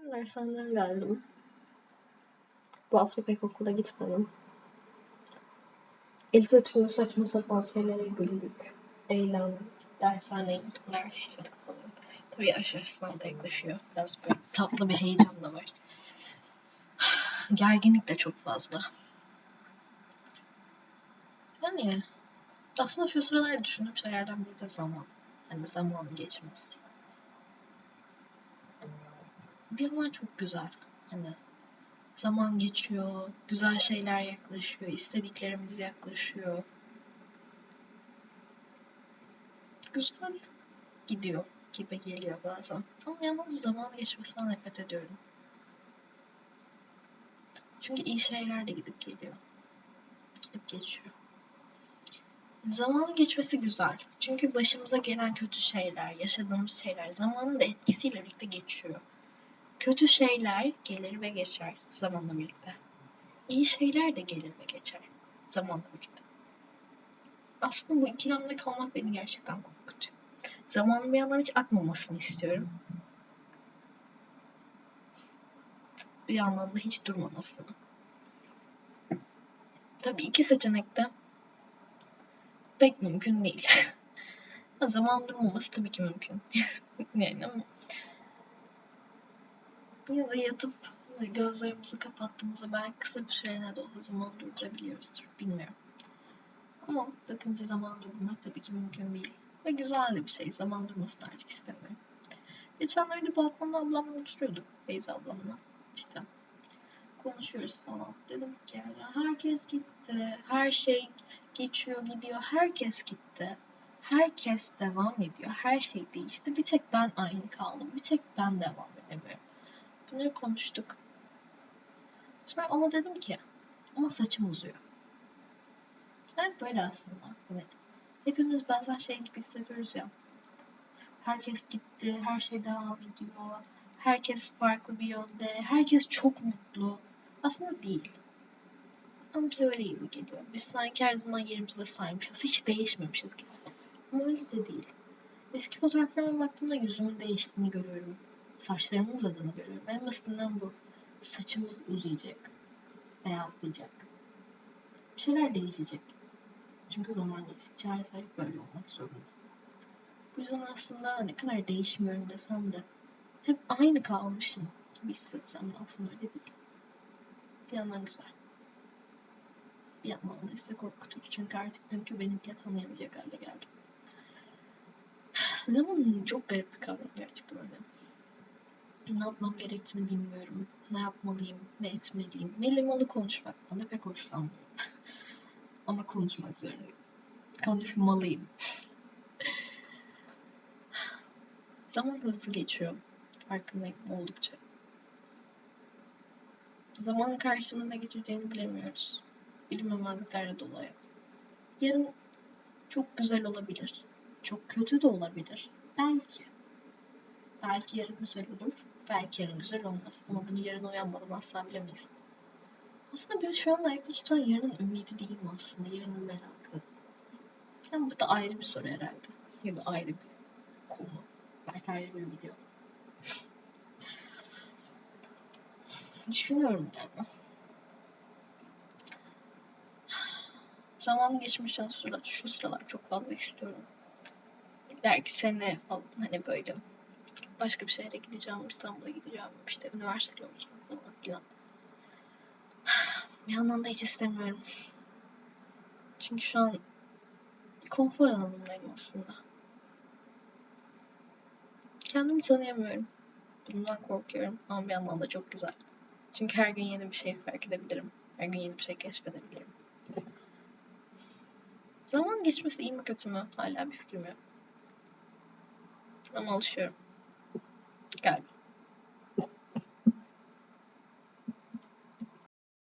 Bugün dershaneden geldim. Bu hafta pek okula gitmedim. Elif'le tüm saçma sapan şeylere güldük. Eğlendik. Dershaneye gittim. Ders işledik falan. Tabii aşağı sınav da yaklaşıyor. Biraz böyle tatlı bir heyecan da var. Gerginlik de çok fazla. Yani aslında şu sıralar düşündüğüm şeylerden biri de zaman. Hani zamanın geçmesi. Bir yandan çok güzel. Hani zaman geçiyor, güzel şeyler yaklaşıyor, istediklerimiz yaklaşıyor. Güzel gidiyor gibi geliyor bazen. Ama da zaman geçmesinden nefret ediyorum. Çünkü iyi şeyler de gidip geliyor. Gidip geçiyor. Zamanın geçmesi güzel. Çünkü başımıza gelen kötü şeyler, yaşadığımız şeyler zamanın da etkisiyle birlikte geçiyor. Kötü şeyler gelir ve geçer zamanla birlikte. İyi şeyler de gelir ve geçer zamanla birlikte. Aslında bu ikilemde kalmak beni gerçekten korkutuyor. Zamanın bir yandan hiç akmamasını istiyorum. Bir yandan da hiç durmamasını. Tabii iki seçenek de pek mümkün değil. Zaman durmaması tabii ki mümkün. yani ama ya da yatıp gözlerimizi kapattığımızda belki kısa bir süreliğine de olsa zaman durdurabiliyoruzdur. Bilmiyorum. Ama bakınca zaman durdurmak tabii ki mümkün değil. Ve güzel de bir şey. Zaman durmasını artık istemiyorum. Geçenlerde Balkonda ablamla oturuyorduk. Beyza ablamla. İşte konuşuyoruz falan. Dedim ki ya herkes gitti. Her şey geçiyor gidiyor. Herkes gitti. Herkes devam ediyor. Her şey değişti. Bir tek ben aynı kaldım. Bir tek ben devam edemiyorum. Bunları konuştuk. Sonra ona dedim ki ama saçım uzuyor. Yani böyle aslında. Hani hepimiz bazen şey gibi hissediyoruz ya. Herkes gitti, her şey devam ediyor. Herkes farklı bir yönde, herkes çok mutlu. Aslında değil. Ama bize öyle gibi geliyor. Biz sanki her zaman yerimizde saymışız. Hiç değişmemişiz gibi. Ama öyle de değil. Eski fotoğraflarıma baktığımda yüzümün değiştiğini görüyorum. Saçlarımın uzadığını görüyorum. En basitinden bu. Saçımız uzayacak. Beyazlayacak. Bir şeyler değişecek. Çünkü zaman geçtikçe her şey böyle olmak zorunda. Bu yüzden aslında ne kadar değişmiyorum desem de hep aynı kalmışım gibi hissetsem de aslında öyle değil. Bir yandan güzel. Bir yandan da ise korkutucu. Çünkü artık dünkü benimki tanıyamayacak hale geldim. Zaman çok garip bir kavram gerçekten öyle. Ne yapmam gerektiğini bilmiyorum. Ne yapmalıyım, ne etmeliyim. Melimalı konuşmaktan da pek hoşlanmıyorum. Ama konuşmak zorundayım. Konuşmalıyım. Zaman hızlı geçiyor. Farkındayım oldukça. Zamanın karşısında ne getireceğini bilemiyoruz. Bilinmemezliklerle dolu hayat. Yarın çok güzel olabilir. Çok kötü de olabilir. Belki. Belki yarın güzel olur. Belki yarın güzel olmaz. Ama bunu yarın uyanmadan asla bilemeyiz. Aslında bizi şu an ayakta tutan yarının ümidi değil mi aslında? Yarının merakı. Yani bu da ayrı bir soru herhalde. Ya da ayrı bir konu. Belki ayrı bir video. Düşünüyorum yani. Zaman geçmişten sonra şu sıralar çok fazla istiyorum. Belki sene falan hani böyle başka bir şehre gideceğim, İstanbul'a gideceğim, işte üniversiteli olacağım falan filan. Bir yandan da hiç istemiyorum. Çünkü şu an konfor alanımdayım aslında. Kendimi tanıyamıyorum. Bundan korkuyorum ama bir yandan da çok güzel. Çünkü her gün yeni bir şey fark edebilirim. Her gün yeni bir şey keşfedebilirim. Zaman geçmesi iyi mi kötü mü? Hala bir fikrim yok. Ama alışıyorum. Good.